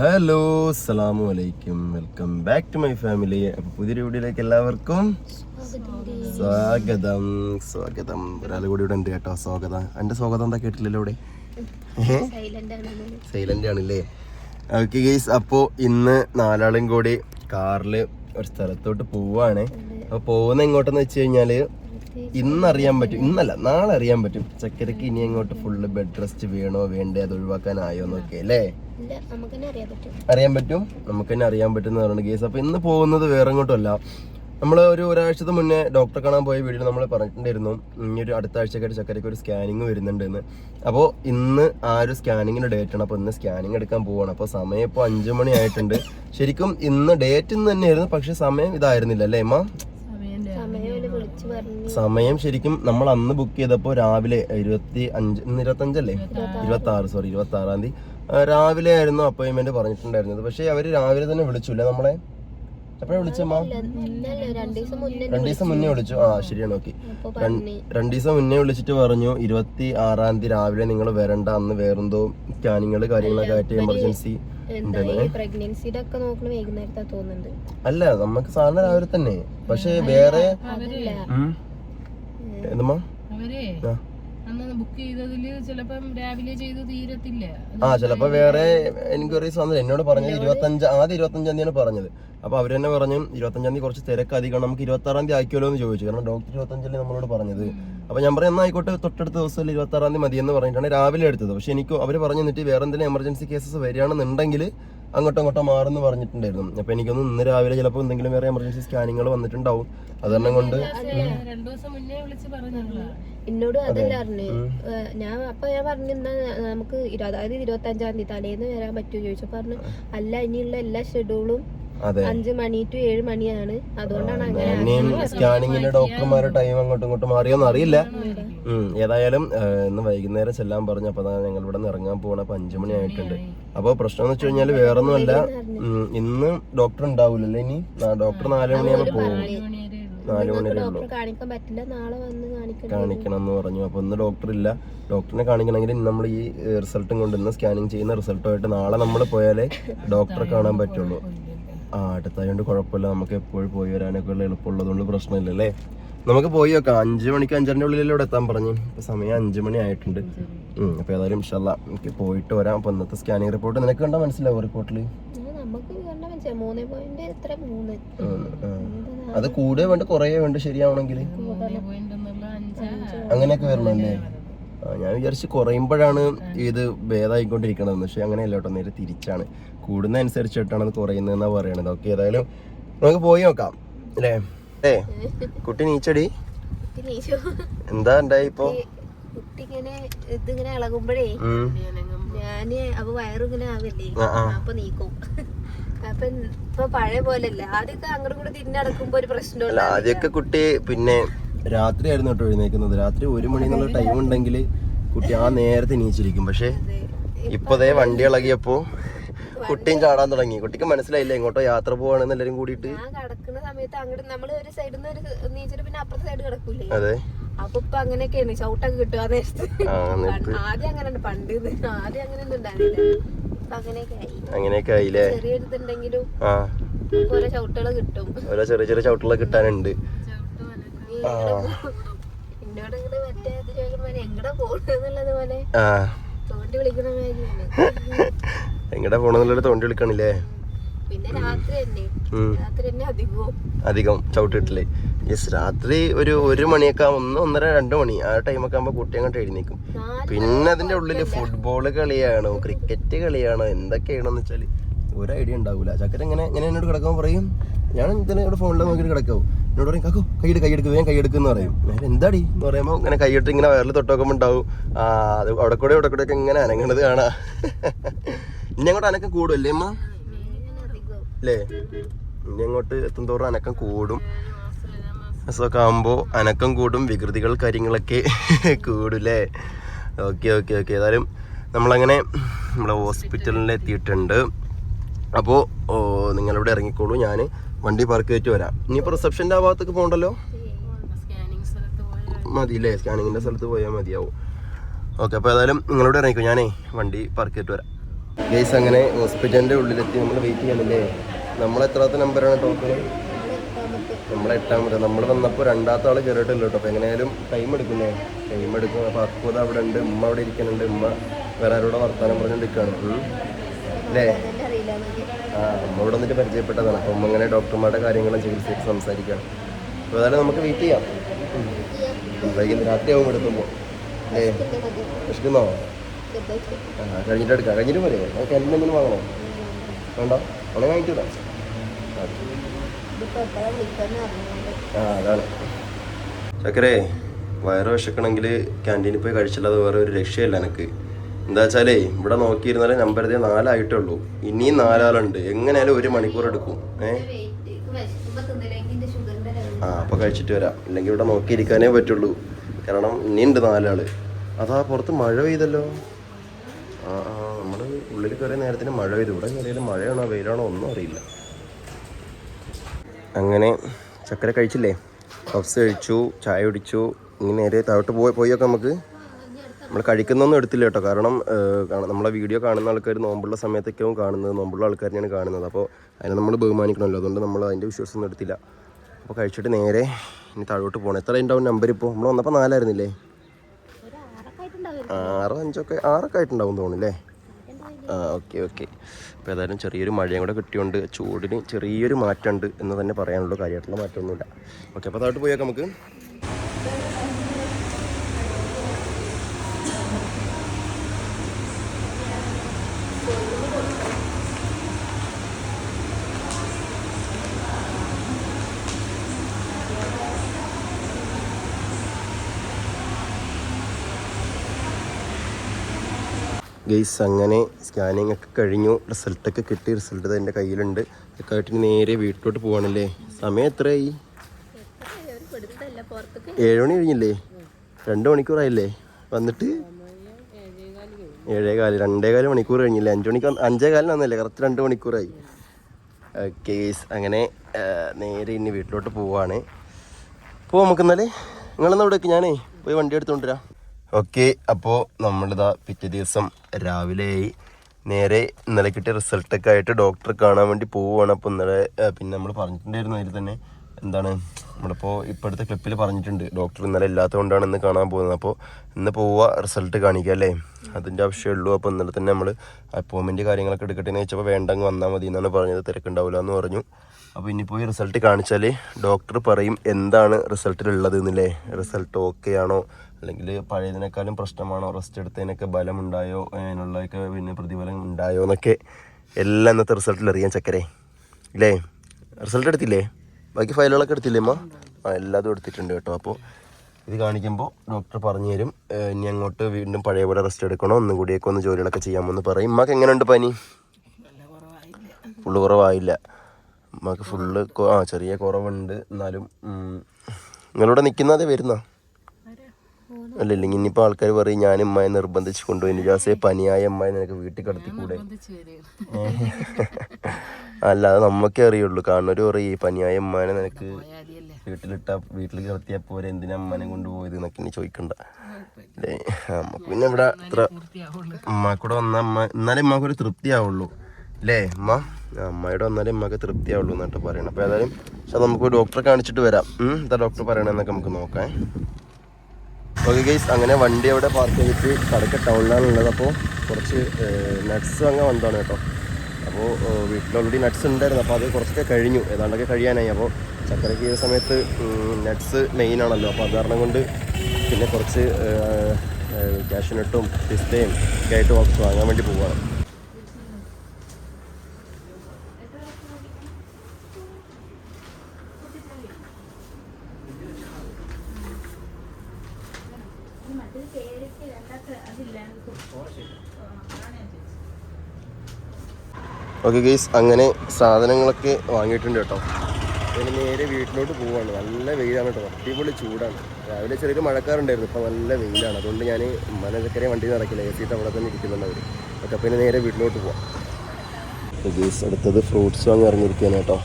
Hello അസ്സലാമു അലൈക്കും. Welcome back to my family അപ്പോൾ പുതിയൊരു വീഡിയോയിലേക്ക് എല്ലാവർക്കും സ്വാഗതം. സ്വാഗതം. ഒരാൾ കൂടി ഇവിടെ ഉണ്ട് കേട്ടോ. സ്വാഗതം. എന്റെ സ്വാഗതം എന്താ കേട്ടില്ലല്ലോ ഇവിടെ? സൈലന്റ് ആണല്ലേ? ഓക്കെ ഗെയ്സ് അപ്പോ ഇന്ന് നാലാളും കൂടി കാറിൽ ഒരു സ്ഥലത്തോട്ട് പോവാണ്. അപ്പോൾ പോകുന്ന എങ്ങോട്ടെന്ന് വെച്ച് കഴിഞ്ഞാൽ ഇന്ന് അറിയാൻ പറ്റും. ഇന്നല്ല നാളെ അറിയാൻ പറ്റും. ചക്കരക്ക് ഇനി അങ്ങോട്ട് ഫുള്ള് ബെഡ് റെസ്റ്റ് വേണോ വേണ്ടേ അത് ഒഴിവാക്കാനായോ എന്നൊക്കെ അല്ലേ? അറിയാൻ പറ്റും. അറിയാൻ പറ്റും? നമുക്ക് തന്നെ അറിയാൻ പറ്റുന്ന പറയുന്നത് കേസ് അപ്പൊ ഇന്ന് പോകുന്നത് വേറെ ഇങ്ങോട്ടല്ല നമ്മൾ ഒരു ഒരാഴ്ചത്തെ മുന്നേ ഡോക്ടറെ കാണാൻ പോയ വീഡിയോ നമ്മൾ പറഞ്ഞിട്ടുണ്ടായിരുന്നു. ഇനി ഒരു അടുത്ത ആഴ്ചക്കായിട്ട് ചക്കരയ്ക്ക് ഒരു സ്കാനിങ് വരുന്നുണ്ട് എന്ന് അപ്പോൾ ഇന്ന് ആ ഒരു സ്കാനിങ്ങിന്റെ ഡേറ്റ് ആണ്. അപ്പോൾ ഇന്ന് സ്കാനിങ് എടുക്കാൻ പോവാണ്. അപ്പോൾ സമയം ഇപ്പോൾ അഞ്ചു മണി ആയിട്ടുണ്ട്. ശരിക്കും ഇന്ന് ഡേറ്റ് ഇന്ന് തന്നെയായിരുന്നു. പക്ഷെ സമയം ഇതായിരുന്നില്ല അല്ലേ അമ്മ സമയം ശരിക്കും നമ്മൾ അന്ന് ബുക്ക് ചെയ്തപ്പോൾ രാവിലെ ഇരുപത്തി അഞ്ച് ഇന്ന് ഇരുപത്തി അഞ്ചല്ലേ ഇരുപത്തി ആറ് സോറി ഇരുപത്തി ആറാം തീയതി രാവിലെ ആയിരുന്നു അപ്പോയിന്റ്മെന്റ് പറഞ്ഞിട്ടുണ്ടായിരുന്നത്. പക്ഷെ അവർ രാവിലെ തന്നെ വിളിച്ചില്ല നമ്മളെ? എപ്പോഴാ വിളിച്ചമ്മ രണ്ടു ദിവസം മുന്നേ വിളിച്ചു. ആ ശരിയാണ് ഓക്കെ രണ്ടു ദിവസം മുന്നേ വിളിച്ചിട്ട് പറഞ്ഞു ഇരുപത്തി ആറാം തീയതി രാവിലെ നിങ്ങൾ വരണ്ട അന്ന് വേറെന്തോ സ്കാനിങ്ങൾ കാര്യങ്ങളൊക്കെ ആയിട്ട് എമർജൻസി എന്താ ഈ പ്രഗ്നൻസിയുടെ ഒക്കെ നോക്കണ വൈകുന്നേരത്താ തോന്നുന്നുണ്ട്. അല്ല നമുക്ക് സാധാരണ രാവിലെ തന്നെ. പക്ഷെ വേറെ എന്തുമാ അവരെ. അന്ന് ബുക്ക് ചെയ്തതിൽ ചിലപ്പം രാവിലെ ചെയ്ത് തീരത്തില്ല. ആ ചിലപ്പോ വേറെ എൻക്വയറീസ് വന്നില്ല? എന്നോട് പറഞ്ഞത് ഇരുപത്തഞ്ച് ആദ്യം ഇരുപത്തഞ്ചാം തീയതിയാണ് പറഞ്ഞത്. അപ്പൊ അവർ തന്നെ പറഞ്ഞു ഇരുപത്തഞ്ചാം തീയതി കുറച്ച് തിരക്ക് അധികം നമുക്ക് ഇരുപത്തി ആറാം തീയതി ആക്കിയല്ലോ എന്ന് ചോദിച്ചു. കാരണം ഡോക്ടർ ഇരുപത്തഞ്ചല്ലേ നമ്മളോട് പറഞ്ഞത്. അപ്പൊ ഞാൻ പറഞ്ഞു എന്നാ ആയിക്കോട്ടെ തൊട്ടടുത്ത ദിവസം ഇരുപത്തി ആറാം തീയതി മതി എന്ന് പറഞ്ഞിട്ടാണ് രാവിലെ എടുത്തത്. പക്ഷെ എനിക്ക് അവർ പറഞ്ഞു എന്നിട്ട് വേറെ എന്തെങ്കിലും എമർജൻസി കേസസ് വരികയാണെന്നുണ്ടെങ്കിൽ അങ്ങോട്ടും ഇങ്ങോട്ടും മാറുന്നു പറഞ്ഞിട്ടുണ്ടായിരുന്നു. അപ്പൊ എനിക്കൊന്ന് ഇന്ന് രാവിലെ ചിലപ്പോൾ എന്തെങ്കിലും വേറെ എമർജൻസി സ്കാനിങ്ങൾ വന്നിട്ടുണ്ടാവും. അത് തന്നെ കൊണ്ട് രണ്ടു ദിവസം മുന്നേ വിളിച്ച് പറഞ്ഞതാ എന്നോട് അതല്ല പറഞ്ഞു ഞാൻ അപ്പൊ ഞാൻ പറഞ്ഞു എന്നാ നമുക്ക് അതായത് ഇരുപത്തി അഞ്ചാം തീയതി തലേന്ന് വരാൻ പറ്റുമോ ചോദിച്ചു. പറഞ്ഞു അല്ല ഇനിയുള്ള എല്ലാ ഷെഡ്യൂളും അഞ്ച് മണി ടു ഏഴ് മണിയാണ്. അതുകൊണ്ടാണ് അങ്ങനെ സ്കാനിങ്ങിന്റെ ഡോക്ടർമാരുടെ ടൈം അങ്ങോട്ടും ഇങ്ങോട്ടും മാറിയോന്ന് അറിയില്ല. ഏതായാലും ഇന്ന് വൈകുന്നേരം ചെല്ലാൻ പറഞ്ഞു. അപ്പൊ ഞങ്ങൾ ഇവിടെ നിന്ന് ഇറങ്ങാൻ പോകണം അപ്പൊ അഞ്ചു മണി ആയിട്ടുണ്ട്. അപ്പൊ പ്രശ്നം എന്ന് വെച്ച് കഴിഞ്ഞാൽ വേറൊന്നുമല്ല. ഇന്ന് ഡോക്ടർ ഉണ്ടാവൂലല്ലേ ഇനി? ഡോക്ടർ നാല് മണിയാകുമ്പോ പോകും നാല് മണി ഉള്ളൂ. കാണിക്കണം. എന്ന് പറഞ്ഞു. അപ്പൊ ഇന്ന് ഡോക്ടർ ഇല്ല. ഡോക്ടറിനെ കാണിക്കണമെങ്കിൽ നമ്മൾ ഈ റിസൾട്ടും കൊണ്ട് ഇന്ന് സ്കാനിങ് ചെയ്യുന്ന റിസൾട്ടുമായിട്ട് നാളെ നമ്മൾ പോയാലേ ഡോക്ടറെ കാണാൻ പറ്റുള്ളൂ. ആ അടുത്തായതുകൊണ്ട് കുഴപ്പമില്ല. നമുക്ക് എപ്പോഴും പോയി വരാനൊക്കെ ഉള്ള പ്രശ്നമില്ല അല്ലേ നമുക്ക് പോയി നോക്കാം. അഞ്ച് മണിക്ക് അഞ്ചരന്റെ ഉള്ളിലല്ലേ ഇവിടെ എത്താൻ പറഞ്ഞു. ഇപ്പം സമയം അഞ്ച് മണി ആയിട്ടുണ്ട്. അപ്പോൾ അപ്പൊ ഏതായാലും ഇൻഷല്ല എനിക്ക് പോയിട്ട് വരാം. അപ്പോൾ ഇന്നത്തെ സ്കാനിങ് റിപ്പോർട്ട് നിനക്ക് കണ്ടാൽ മനസ്സിലാവും റിപ്പോർട്ടിൽ അത് കൂടെ വേണ്ട കുറേ വേണ്ട ശരിയാവണമെങ്കിൽ അങ്ങനെയൊക്കെ വരണല്ലേ? ഞാൻ വിചാരിച്ച് കുറയുമ്പോഴാണ് ഇത് ഭേദമായിക്കൊണ്ടിരിക്കണത് പക്ഷെ അങ്ങനെയല്ല കേട്ടോ നേരെ തിരിച്ചാണ്. കൂടുന്ന അനുസരിച്ചിട്ടാണ് അത് കുറയുന്നതെന്നാ പറയണത്. ഓക്കെ ഏതായാലും നമുക്ക് പോയി നോക്കാം അല്ലേ? ഏ കുട്ടി നീച്ചടി. എന്താ ഉണ്ടായി ഇപ്പൊ? കുട്ടി ഇങ്ങനെ ഇതിങ്ങനെ ഇളകുമ്പോഴേ. ഞാൻ അപ്പൊ വയറിങ്ങനെ ആവില്ലേ. അപ്പൊ നീക്കും. അപ്പൊ ഇപ്പൊ പഴയ പോലല്ല. ആദ്യമൊക്കെ അങ്ങോട്ടും കൂടെ തിരിഞ്ഞടക്കുമ്പോ ഒരു പ്രശ്നമില്ല ആദ്യമൊക്കെ കുട്ടി പിന്നെ രാത്രി ആയിരുന്നു കേട്ടോ എഴുന്നേക്കുന്നത് രാത്രി ഒരു മണി എന്നുള്ള ടൈം ഉണ്ടെങ്കിൽ കുട്ടി ആ നേരത്തെ എണീച്ചിരിക്കും. പക്ഷേ ഇപ്പൊ ദേ വണ്ടി ഇളകിയപ്പോ കുട്ടിയും ചാടാൻ തുടങ്ങി. കുട്ടിക്ക് മനസ്സിലായില്ല ഇങ്ങോട്ടോ യാത്ര പോവാണെന്ന് എല്ലാരും കൂടിയിട്ട്? കിടക്കുന്ന സമയത്ത് അങ്ങോട്ട് നമ്മൾ ഒരു സൈഡിൽ നിന്ന് ഒരു നീച്ചിട്ട് പിന്നെ അപ്പുറത്തെ സൈഡ് കിടക്കൂലേ അതെ. അപ്പൊ ഇപ്പൊ അങ്ങനെയൊക്കെയാണ് ചവിട്ടൊക്കെ കിട്ടുക നേരത്ത്. ആ എന്നിട്ട്? ആദ്യം അങ്ങനെ പണ്ട് ആദ്യം അങ്ങനെ ഒന്നും അങ്ങനെയൊക്കെ ആയി. അങ്ങനെയൊക്കെ ആയില്ലേ? ചെറിയ ഇതുണ്ടെങ്കിലും ആ. ഓരോ ചവിട്ടുകൾ കിട്ടും. ഓരോ ചെറിയ ചെറിയ ചവിട്ടുകൾ കിട്ടാനുണ്ട്. എങ്ങടെ പോണെന്നുള്ളൊരു തോണ്ടി വിളിക്കണില്ലേ? അധികം ചവിട്ടിട്ടില്ലേ? യെസ് രാത്രി ഒരു ഒരു മണിയൊക്കെ ഒന്ന് ഒന്നര രണ്ട് മണി ആ ടൈമൊക്കെ ആകുമ്പോ കുട്ടി അങ്ങോട്ട് എഴുന്നേക്കും. പിന്നെ അതിന്റെ ഉള്ളിൽ ഫുട്ബോൾ കളിയാണോ ക്രിക്കറ്റ് കളിയാണോ എന്തൊക്കെയാണെന്ന് വെച്ചാൽ ഒരു ഐഡിയ ഉണ്ടാവൂല. ചക്കര എങ്ങനെ ഇങ്ങനെ എന്നോട് കിടക്കാൻ പറയും? ഞാൻ ഇതിനെ ഇവിടെ ഫോണിൽ നോക്കിയിട്ട് കിടക്കാവും? എന്നോട് പറയും കാക്കോ കൈയ്യെടുക്ക് കൈയ്യെടുക്ക് വേഗം കൈയ്യെടുക്കുന്ന പറയും. ഞാൻ എന്താടി? എന്ന് പറയുമ്പോൾ ഇങ്ങനെ കൈയിട്ട് ഇങ്ങനെ വയറിൽ തൊട്ടോക്കുമ്പോൾ ഉണ്ടാവും. ആ അത് അവിടെ കൂടെ ഇവിടെ കൂടെ ഒക്കെ ഇങ്ങനെ അനങ്ങണത് കാണാ. ഇനി അങ്ങോട്ട് അനക്കം കൂടും അല്ലേ അമ്മ അല്ലേ? ഇനി അങ്ങോട്ട് എത്തുന്തോറും അനക്കം കൂടും. അസുഖമൊക്കെ ആകുമ്പോൾ അനക്കം കൂടും വികൃതികൾ കാര്യങ്ങളൊക്കെ കൂടൂലേ ഓക്കെ ഓക്കെ ഓക്കെ. ഏതായാലും നമ്മളങ്ങനെ നമ്മളെ ഹോസ്പിറ്റലിൽ എത്തിയിട്ടുണ്ട്. അപ്പോൾ നിങ്ങളിവിടെ ഇറങ്ങിക്കോളൂ. ഞാൻ വണ്ടി പാർക്ക് ചെയ്തിട്ട് വരാം. ഇനിയിപ്പോൾ റിസപ്ഷന്റെ ആ ഭാഗത്തേക്ക് പോകണ്ടല്ലോ? മതി അല്ലേ സ്കാനിങ്ങിന്റെ സ്ഥലത്ത് പോയാൽ മതിയാവും. ഓക്കെ അപ്പോൾ ഏതായാലും നിങ്ങളോട് ഇറങ്ങിക്കും ഞാനേ വണ്ടി പാർക്ക് ചെയ്തിട്ട് വരാം. ഗൈസ് അങ്ങനെ ഹോസ്പിറ്റലിന്റെ ഉള്ളിലെത്തി. നമ്മൾ വെയിറ്റ് ചെയ്യാനല്ലേ? നമ്മൾ എത്രാത്ത നമ്പറാണ് ടോക്കൺ നമ്മളെ എട്ടാമത്തെ. നമ്മൾ വന്നപ്പോൾ രണ്ടാമത്തെ ആൾ കയറിയിട്ടില്ല കേട്ടോ. അപ്പോൾ എങ്ങനെയായാലും ടൈം എടുക്കുന്നേ. ടൈം എടുക്കും. അപ്പോൾ അക്കൂത അവിടെ ഉണ്ട്. ഉമ്മ അവിടെ ഇരിക്കുന്നുണ്ട്. ഉമ്മ വേറെ ആരോടെ വർത്താനം പറഞ്ഞുകൊണ്ടിരിക്കുകയാണ്. അല്ലേ ഇവിടെ വന്നിട്ട് പരിചയപ്പെട്ടതാണ്. അപ്പം അങ്ങനെ ഡോക്ടർമാരുടെ കാര്യങ്ങളും ചികിത്സയൊക്കെ സംസാരിക്കാം അപ്പോൾ അതായത് നമുക്ക് വെയിറ്റ് ചെയ്യാം. വൈകുന്നേരം രാത്രിയാവും എടുക്കുമ്പോൾ അല്ലേ? വിശക്കുന്നോ? ആ കഴിഞ്ഞിട്ട് എടുക്കാം. കഴിഞ്ഞിട്ട് പോരെ. നമുക്ക് എന്തെങ്കിലും വാങ്ങണോ? വേണ്ട. അങ്ങനെ വാങ്ങിച്ചു ആ അതാണ്. ചക്കരേ വയറ് വിശക്കണമെങ്കിൽ ക്യാന്റീനിൽ പോയി കഴിച്ചില്ലാതെ വേറെ ഒരു രക്ഷയില്ല എനിക്ക് എന്താ വെച്ചാലേ ഇവിടെ നോക്കിയിരുന്നാലേ നമ്പർ ഇതേ നാലായിട്ടേ ഉള്ളൂ ഇനിയും നാലാളുണ്ട്. എങ്ങനെയാലും ഒരു മണിക്കൂർ എടുക്കും. ഏ? ആ അപ്പോൾ കഴിച്ചിട്ട് വരാം. ഇല്ലെങ്കിൽ ഇവിടെ നോക്കിയിരിക്കാനേ പറ്റുള്ളൂ. കാരണം ഇനിയുണ്ട് നാലാൾ. അതാ പുറത്ത് മഴ പെയ്തല്ലോ. ആ ആ നമ്മൾ ഉള്ളിൽ കയറിയ നേരത്തിന് മഴ പെയ്തു. ഇവിടെ കയറിയാലും മഴയാണോ വെയിലാണോ ഒന്നും അറിയില്ല. അങ്ങനെ ചക്കര കഴിച്ചില്ലേ? പഫ്സ് കഴിച്ചു ചായ കുടിച്ചു. ഇങ്ങനെ നേരെ താഴോട്ട് പോയി പോയൊക്കെ നമുക്ക് നമ്മൾ കഴിക്കുന്നൊന്നും എടുത്തില്ല കേട്ടോ. കാരണം നമ്മളെ വീഡിയോ കാണുന്ന ആൾക്കാർ നോമ്പുള്ള സമയത്തൊക്കെയും കാണുന്നത്. നോമ്പുള്ള ആൾക്കാരെയാണ് കാണുന്നത്. അപ്പോൾ അതിനെ നമ്മൾ ബഹുമാനിക്കണമല്ലോ. അതുകൊണ്ട് നമ്മൾ അതിന്റെ വിശ്വാസമൊന്നും എടുത്തില്ല. അപ്പോൾ കഴിച്ചിട്ട് നേരെ ഇനി താഴോട്ട് പോകണം എത്ര ഉണ്ടാവും നമ്പർ ഇപ്പോൾ നമ്മൾ വന്നപ്പോൾ നാലായിരുന്നില്ലേ? ആറോ അഞ്ചൊക്കെ ആറൊക്കെ ആയിട്ടുണ്ടാവും തോന്നുന്നില്ലേ ആ ഓക്കെ ഓക്കെ. അപ്പോൾ ഏതായാലും ചെറിയൊരു മഴയും കൂടെ കിട്ടിയോണ്ട് ചൂടിന് ചെറിയൊരു മാറ്റമുണ്ട് എന്ന് തന്നെ പറയാനുള്ളൂ കാര്യമായിട്ടുള്ള മാറ്റമൊന്നുമില്ല. ഓക്കെ അപ്പോൾ താഴോട്ട് പോയേക്കാം നമുക്ക്. ഗെയ്സ് അങ്ങനെ സ്കാനിങ് ഒക്കെ കഴിഞ്ഞു. റിസൾട്ടൊക്കെ കിട്ടി. റിസൾട്ട് എന്റെ കയ്യിലുണ്ട്. ഒക്കെ ആയിട്ട് നേരെ വീട്ടിലോട്ട് പോവാണല്ലേ? സമയം എത്രയായി? ഏഴ് മണി കഴിഞ്ഞില്ലേ? രണ്ട് മണിക്കൂറായില്ലേ? വന്നിട്ട് ഏഴേ കാൽ രണ്ടേ കാൽ മണിക്കൂർ കഴിഞ്ഞില്ലേ? അഞ്ച് മണിക്ക് അഞ്ചേ കാലിന് വന്നല്ലേ? കറക്റ്റ് രണ്ട് മണിക്കൂറായി. ഗെയ്സ് അങ്ങനെ നേരെ ഇനി വീട്ടിലോട്ട് പോവാണ്. പോവാം നമുക്ക് എന്നാലേ നിങ്ങളെന്നാ ഇവിടേക്ക്? ഞാനേ പോയി വണ്ടി എടുത്തുകൊണ്ടുവരാം ഓക്കെ അപ്പോൾ നമ്മളിതാ പിറ്റേ ദിവസം രാവിലെയായി നേരെ ഇന്നലെ കിട്ടിയ റിസൾട്ടൊക്കെ ആയിട്ട് ഡോക്ടറെ കാണാൻ വേണ്ടി പോവുകയാണ്. അപ്പോൾ ഇന്നലെ പിന്നെ നമ്മൾ പറഞ്ഞിട്ടുണ്ടായിരുന്നു അതിൽ തന്നെ എന്താണ് നമ്മളിപ്പോൾ ഇപ്പോഴത്തെ ക്ലിപ്പിൽ പറഞ്ഞിട്ടുണ്ട്. ഡോക്ടർ ഇന്നലെ ഇല്ലാത്തതുകൊണ്ടാണ് ഇന്ന് കാണാൻ പോകുന്നത്. അപ്പോൾ ഇന്ന് പോവുക റിസൾട്ട് കാണിക്കുക അല്ലേ? അതിന്റെ ആവശ്യമേ അപ്പോൾ ഇന്നലെ തന്നെ നമ്മൾ അപ്പോയിൻമെന്റ് കാര്യങ്ങളൊക്കെ എടുക്കട്ടെ എന്ന് വെച്ചപ്പോൾ വേണ്ടെങ്കിൽ വന്നാൽ മതി എന്നാണ് പറഞ്ഞത്. തിരക്കുണ്ടാവില്ല എന്ന് പറഞ്ഞു. അപ്പോൾ ഇനി പോയി റിസൾട്ട് കാണിച്ചാൽ ഡോക്ടർ പറയും എന്താണ് റിസൾട്ടിലുള്ളത് എന്നില്ലേ റിസൾട്ട് ഓക്കെ ആണോ? അല്ലെങ്കിൽ പഴയതിനേക്കാളും പ്രശ്നമാണോ? റെസ്റ്റ് എടുത്തതിനൊക്കെ ബലമുണ്ടായോ? അതിനുള്ളതൊക്കെ പിന്നെ പ്രതിഫലം ഉണ്ടായോ എന്നൊക്കെ എല്ലാം ഇന്നത്തെ റിസൾട്ടിൽ അറിയാൻ ചക്കരെ. ഇല്ലേ? റിസൾട്ട് എടുത്തില്ലേ? ബാക്കി ഫയലുകളൊക്കെ എടുത്തില്ലേ അമ്മ ആ എല്ലാതും എടുത്തിട്ടുണ്ട് കേട്ടോ. അപ്പോൾ ഇത് കാണിക്കുമ്പോൾ ഡോക്ടർ പറഞ്ഞു തരും. ഇനി അങ്ങോട്ട് വീണ്ടും പഴയപോലെ റെസ്റ്റ് എടുക്കണോ. ഒന്നും കൂടിയൊക്കെ ഒന്ന് ജോലികളൊക്കെ ചെയ്യാമെന്ന് പറയും. ഉമ്മക്ക് എങ്ങനെയുണ്ട് പനി? ഫുള്ള് കുറവായില്ല. ഉമ്മക്ക് ഫുള്ള് ആ ചെറിയ കുറവുണ്ട്. എന്നാലും നിങ്ങളിവിടെ നിൽക്കുന്നതേ വരുന്ന? അല്ല ഇല്ലെങ്കിൽ ഇനിയിപ്പോൾ ആൾക്കാർ പറയും ഞാൻ ഉമ്മയെ നിർബന്ധിച്ച് കൊണ്ടുപോയി. ജാസേ പനിയായ ഉമ്മയെ നിനക്ക് വീട്ടിൽ കിടത്തിക്കൂടെ? അല്ലാതെ നമുക്കേ അറിയുള്ളൂ. കാണുന്നവർ പറയും പനിയായ ഉമ്മാനെ നിനക്ക് വീട്ടിലിട്ട വീട്ടിൽ കിടത്തിയാൽ പോരെ എന്തിനാ അമ്മനെ കൊണ്ടുപോയത് എന്നൊക്കെ ഇനി ചോദിക്കണ്ട. അല്ലേ നമുക്ക് പിന്നെ ഇവിടെ ഇത്ര ഉമ്മാക്കൂടെ വന്ന അമ്മ എന്നാലേ അമ്മയ്ക്ക് ഒരു തൃപ്തി ആവുള്ളൂ അല്ലേ അമ്മ അമ്മയുടെ വന്നാലേ അമ്മയ്ക്ക് തൃപ്തി ആവുള്ളൂ എന്നിട്ട് പറയണം. അപ്പോൾ ഏതായാലും പക്ഷെ നമുക്ക് ഡോക്ടറെ കാണിച്ചിട്ട് വരാം. ഉം, എന്താ ഡോക്ടർ പറയണമെന്നൊക്കെ നമുക്ക് നോക്കാം. ഓക്കെ ഗൈസ് അങ്ങനെ വണ്ടി അവിടെ പാർക്ക് ചെയ്തിട്ട് കടക്ക ടൗണിലാണ് ഉള്ളത്. അപ്പോൾ കുറച്ച് നട്ട്സ് അങ്ങ് വന്നതാണ് കേട്ടോ. അപ്പോൾ വീട്ടിൽ ഓൾറെഡി നട്ട്സ് ഉണ്ടായിരുന്നു. അപ്പോൾ അത് കുറച്ചൊക്കെ കഴിഞ്ഞു. ഏതാണ്ടൊക്കെ കഴിയാനായി. അപ്പോൾ ചക്കരയ്ക്ക് ഈ സമയത്ത് നട്ട്സ് മെയിൻ ആണല്ലോ. അപ്പോൾ അത് കാരണം കൊണ്ട് പിന്നെ കുറച്ച് ക്യാഷ്നട്ടും പിസ്തയും ഒക്കെ ആയിട്ട് വാങ്ങാൻ വേണ്ടി പോവുകയാണ് ഓക്കെ ഗൈസ് അങ്ങനെ സാധനങ്ങളൊക്കെ വാങ്ങിയിട്ടുണ്ട് കേട്ടോ. പിന്നെ നേരെ വീട്ടിലോട്ട് പോവാണ്. നല്ല വെയിലാണ് കേട്ടോ. അടിപൊളി ചൂടാണ്. രാവിലെ ചെറിയൊരു മഴക്കാറുണ്ടായിരുന്നു. ഇപ്പം നല്ല വെയിലാണ്. അതുകൊണ്ട് ഞാൻ മനചക്കരെ വണ്ടി നടക്കില്ല. എ സിയിട്ട് അവിടെ തന്നെ ഇരിക്കുന്നുണ്ട് അവർ ഓക്കെ പിന്നെ നേരെ വീട്ടിലോട്ട് പോവാം. ഗൈസ് അടുത്തത് ഫ്രൂട്ട്സ് വാങ്ങി ഇറങ്ങിയിരിക്കുകയാണ് കേട്ടോ.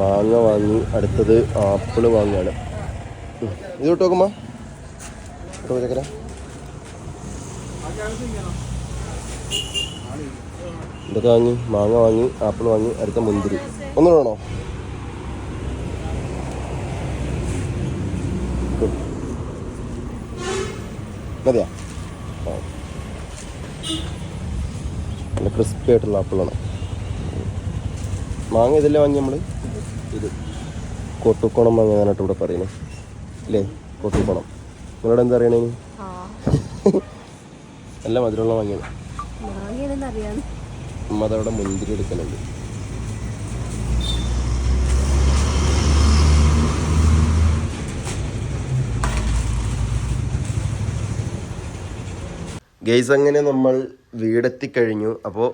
മാങ്ങ വാങ്ങി അടുത്തത് ആപ്പിൾ വാങ്ങുകയാണ്. ഇത് വിട്ട് നോക്കുമ്പോ ചക്കര ഇതൊക്കെ വാങ്ങി മാങ്ങ വാങ്ങി ആപ്പിൾ വാങ്ങി അടുത്ത മുന്തിരി. ഒന്നും വേണോ. മതിയാ. നല്ല ക്രിസ്പി ആയിട്ടുള്ള ആപ്പിളാണ് മാങ്ങ ഇതല്ലേ വാങ്ങി നമ്മൾ ഇത്. കൊട്ടുക്കോണം മാങ്ങ എന്നാണ് ഇവിടെ പറയുന്നത്. അല്ലേ? കൊട്ടുക്കോണം. നിങ്ങളോട് എന്താ? ആ. നല്ല മധുരമുള്ള വാങ്ങിയത് അമ്മ അതവിടെ മുന്തിരി എടുക്കലുണ്ട്. ഗെയ്സ് അങ്ങനെ നമ്മൾ വീടെത്തിക്കഴിഞ്ഞു. അപ്പോൾ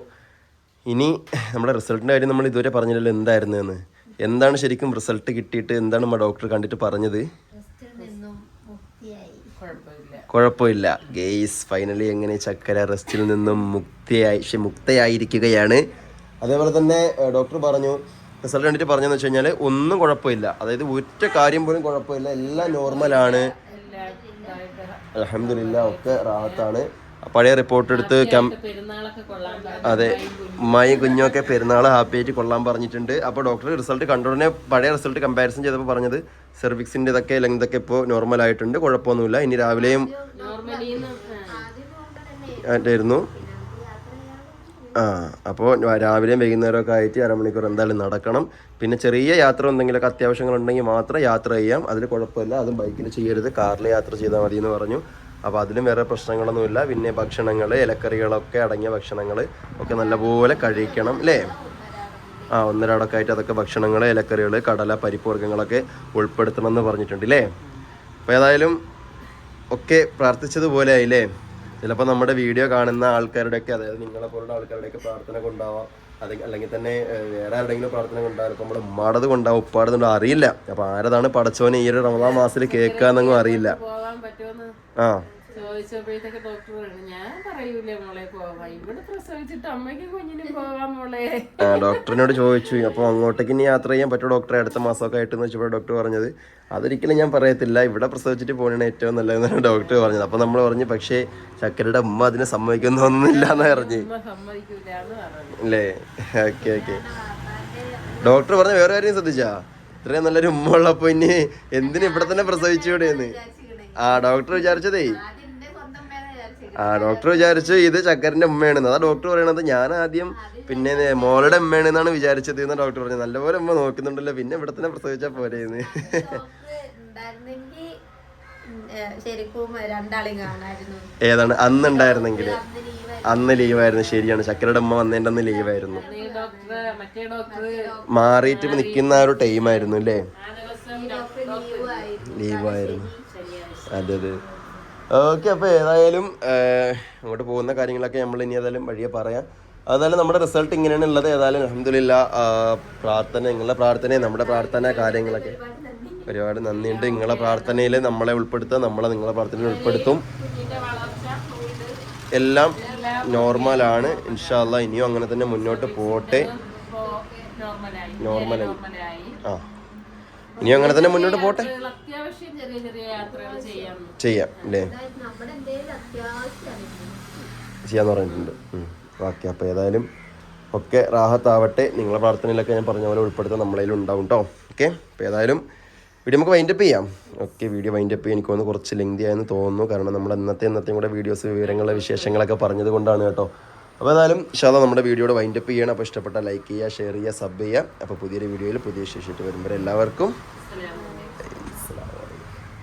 ഇനി നമ്മുടെ റിസൾട്ടിന്റെ കാര്യം നമ്മൾ ഇതുവരെ പറഞ്ഞില്ലല്ലോ എന്തായിരുന്നു എന്ന് എന്താണ് ശരിക്കും റിസൾട്ട് കിട്ടിയിട്ട് എന്താണ് നമ്മുടെ ഡോക്ടർ കണ്ടിട്ട് പറഞ്ഞത്? കുഴപ്പമില്ല. ഗെയ്സ് ഫൈനലി എങ്ങനെ ചക്കര റെസ്റ്റിൽ നിന്നും മുക്തിയായി മുക്തയായിരിക്കുകയാണ്. അതേപോലെ തന്നെ ഡോക്ടർ പറഞ്ഞു റിസൾട്ട് കണ്ടിട്ട് പറഞ്ഞതെന്ന് വെച്ച് കഴിഞ്ഞാൽ ഒന്നും കുഴപ്പമില്ല. അതായത് ഒറ്റ കാര്യം പോലും കുഴപ്പമില്ല. എല്ലാം നോർമലാണ് അലഹമില്ല ഒക്കെ റാഹത്താണ്. പഴയ റിപ്പോർട്ട് എടുത്ത് കൊള്ളാൻ അതെ ഉമ്മായും കുഞ്ഞൊക്കെ പെരുന്നാൾ ഹാപ്പി ആയിട്ട് കൊള്ളാൻ പറഞ്ഞിട്ടുണ്ട്. അപ്പോൾ ഡോക്ടർ റിസൾട്ട് കണ്ടുടനെ പഴയ റിസൾട്ട് കമ്പാരിസൺ ചെയ്തപ്പോൾ പറഞ്ഞത് സെർവിക്സിന്റെ ഇതൊക്കെ അല്ലെങ്കിൽ ഇതൊക്കെ ഇപ്പോൾ നോർമൽ ആയിട്ടുണ്ട് കുഴപ്പമൊന്നുമില്ല. ഇനി രാവിലെയും ആയിട്ടായിരുന്നു. ആ അപ്പോൾ രാവിലെയും വൈകുന്നേരമൊക്കെ ആയിട്ട് അരമണിക്കൂർ എന്തായാലും നടക്കണം. പിന്നെ ചെറിയ യാത്ര എന്തെങ്കിലുമൊക്കെ അത്യാവശ്യങ്ങളുണ്ടെങ്കിൽ മാത്രം യാത്ര ചെയ്യാം. അതിൽ കുഴപ്പമില്ല. അതും ബൈക്കിൽ ചെയ്യരുത്. കാറിൽ യാത്ര ചെയ്താൽ മതി എന്ന് പറഞ്ഞു. അപ്പോൾ അതിലും വേറെ പ്രശ്നങ്ങളൊന്നുമില്ല. പിന്നെ ഭക്ഷണങ്ങൾ ഇലക്കറികളൊക്കെ അടങ്ങിയ ഭക്ഷണങ്ങൾ ഒക്കെ നല്ലപോലെ കഴിക്കണം അല്ലേ ആ ഒന്നരാടൊക്കെ ആയിട്ട് അതൊക്കെ ഭക്ഷണങ്ങൾ ഇലക്കറികൾ കടല പരിപ്പ് വർഗങ്ങളൊക്കെ ഉൾപ്പെടുത്തണം എന്ന് പറഞ്ഞിട്ടുണ്ട് അല്ലേ അപ്പോൾ ഏതായാലും ഒക്കെ പ്രാർത്ഥിച്ചതുപോലെ ആയില്ലേ ചിലപ്പോൾ നമ്മുടെ വീഡിയോ കാണുന്ന ആൾക്കാരുടെയൊക്കെ അതായത് നിങ്ങളെ പോലുള്ള ആൾക്കാരുടെയൊക്കെ പ്രാർത്ഥന കൊണ്ടാവാം അത് അല്ലെങ്കിൽ തന്നെ വേറെ ആരുടെങ്കിലും പ്രാർത്ഥന കൊണ്ടാകും ഇപ്പം നമ്മുടെ ഉമ്മാടത് കൊണ്ടാവും ഉപ്പാടത് കൊണ്ടാവും അറിയില്ല. അപ്പം ആരതാണ് പടച്ചോനെ ഈ ഒരു റമദാൻ മാസത്തിൽ കേൾക്കാന്നൊന്നും അറിയില്ല. ആ. ചോദിച്ചപ്പോഴത്തേക്ക് ഡോക്ടർ പറഞ്ഞു ഞാൻ പറയൂലേ മോളെ പോവാ ഇവിടെ പ്രസവിച്ചിട്ട് അമ്മയ്ക്ക് കുഞ്ഞിന് പോവാം മോളെ. ഡോക്ടറിനോട് ചോദിച്ചു. അപ്പോൾ അങ്ങോട്ടേക്ക് ഇനി യാത്ര ചെയ്യാൻ പറ്റുമോ ഡോക്ടറെ? അടുത്ത മാസമൊക്കെ ആയിട്ടെന്ന് വെച്ചപ്പോൾ ഡോക്ടർ പറഞ്ഞത് അതൊരിക്കലും ഞാൻ പറയത്തില്ല. ഇവിടെ പ്രസവിച്ചിട്ട് പോകുന്നതാണ് ഏറ്റവും നല്ലതെന്നാണ് ഡോക്ടർ പറഞ്ഞത്. അപ്പോൾ നമ്മൾ പറഞ്ഞു പക്ഷേ ചക്കരയുടെ ഉമ്മ അതിനെ സമ്മതിക്കുന്നൊന്നുമില്ല എന്ന് പറഞ്ഞു. അമ്മ അല്ലേ? Okay okay. ഡോക്ടർ പറഞ്ഞ വേറെ കാര്യം ശ്രദ്ധിച്ചാ? ഇത്രയും നല്ലൊരു ഉമ്മ ഉള്ളപ്പോ ഇനി എന്തിനു ഇവിടെ തന്നെ പ്രസവിച്ചുകൂടെയെന്ന് ആ ഡോക്ടർ വിചാരിച്ചതേ. ആ ഡോക്ടർ വിചാരിച്ചു ഇത് ചക്കരന്റെ ഉമ്മയാണ് അതാ ഡോക്ടർ പറയണത്. ഞാൻ ആദ്യം പിന്നെ മോളുടെ ഉമ്മയാണ് എന്നാണ് വിചാരിച്ചത് എന്ന് ഡോക്ടർ പറഞ്ഞു. നല്ലപോലെ ഉമ്മ നോക്കുന്നുണ്ടല്ലോ. പിന്നെ ഇവിടെ തന്നെ പ്രസവിച്ചാ കാണായിരുന്നു ഏതാണ്? അന്ന് ഉണ്ടായിരുന്നെങ്കിൽ അന്ന് ലീവ് അന്ന് ലീവായിരുന്നു. ശരിയാണ്. ചക്കരയുടെ ഉമ്മ വന്നതിന്റെ അന്ന് ലീവായിരുന്നു. മാറിയിട്ട് നിൽക്കുന്ന ആ ഒരു ടൈമായിരുന്നു അല്ലേ? ലീവായിരുന്നു. അതെ അതെ. ഓക്കെ അപ്പോൾ ഏതായാലും അങ്ങോട്ട് പോകുന്ന കാര്യങ്ങളൊക്കെ നമ്മൾ ഇനി ഏതായാലും വഴിയെ പറയാം. അതായത് നമ്മുടെ റിസൾട്ട് ഇങ്ങനെയാണ് ഉള്ളത്. ഏതായാലും അഹമ്മദില്ല പ്രാർത്ഥന നിങ്ങളുടെ പ്രാർത്ഥന നമ്മുടെ പ്രാർത്ഥന കാര്യങ്ങളൊക്കെ. ഒരുപാട് നന്ദിയുണ്ട്. നിങ്ങളെ പ്രാർത്ഥനയിൽ നമ്മളെ ഉൾപ്പെടുത്തുക നമ്മളെ നിങ്ങളെ പ്രാർത്ഥനയിൽ ഉൾപ്പെടുത്തും. എല്ലാം നോർമലാണ്. ഇൻഷാല്ല ഇനിയും അങ്ങനെ തന്നെ മുന്നോട്ട് പോട്ടെ. നോർമലായി. ആ. ഇനിയും അങ്ങനെ തന്നെ മുന്നോട്ട് പോട്ടെ? അത്യാവശ്യം ചെറിയ ചെറിയ യാത്രകൾ ചെയ്യാം. ചെയ്യാം അല്ലേ? നമ്മുടെ ചെയ്യാന്ന് പറഞ്ഞിട്ടുണ്ട്. ഓക്കെ അപ്പോൾ ഏതായാലും ഒക്കെ റാഹത്താവട്ടെ. നിങ്ങളെ പ്രാർത്ഥനയിലൊക്കെ ഞാൻ പറഞ്ഞ പോലെ ഉൾപ്പെടുത്താൻ നമ്മളതിൽ ഉണ്ടാവും കേട്ടോ ഓക്കെ അപ്പോൾ ഏതായാലും വീഡിയോ നമുക്ക് വൈൻഡപ്പ് ചെയ്യാം. ഓക്കെ വീഡിയോ വൈൻഡപ്പ് ചെയ്യാൻ എനിക്ക് തോന്നുന്നു കുറച്ച് ലെങ്തി ആയെന്ന് തോന്നുന്നു. കാരണം നമ്മൾ ഇന്നത്തെ ഇന്നത്തെയും കൂടെ വീഡിയോസ് വിവരങ്ങളെ വിശേഷങ്ങളൊക്കെ പറഞ്ഞത് കൊണ്ടാണ് കേട്ടോ. അപ്പോൾ ഏതായാലും ഷാദ നമ്മുടെ വീഡിയോയുടെ വൈൻഡപ്പ് ചെയ്യണം. അപ്പോൾ ഇഷ്ടപ്പെട്ട ലൈക്ക് ചെയ്യുക ഷെയർ ചെയ്യുക സബ് ചെയ്യുക. അപ്പോൾ പുതിയൊരു വീഡിയോയിൽ പുതിയ ശേഷിയിട്ട് വരുമ്പോൾ എല്ലാവർക്കും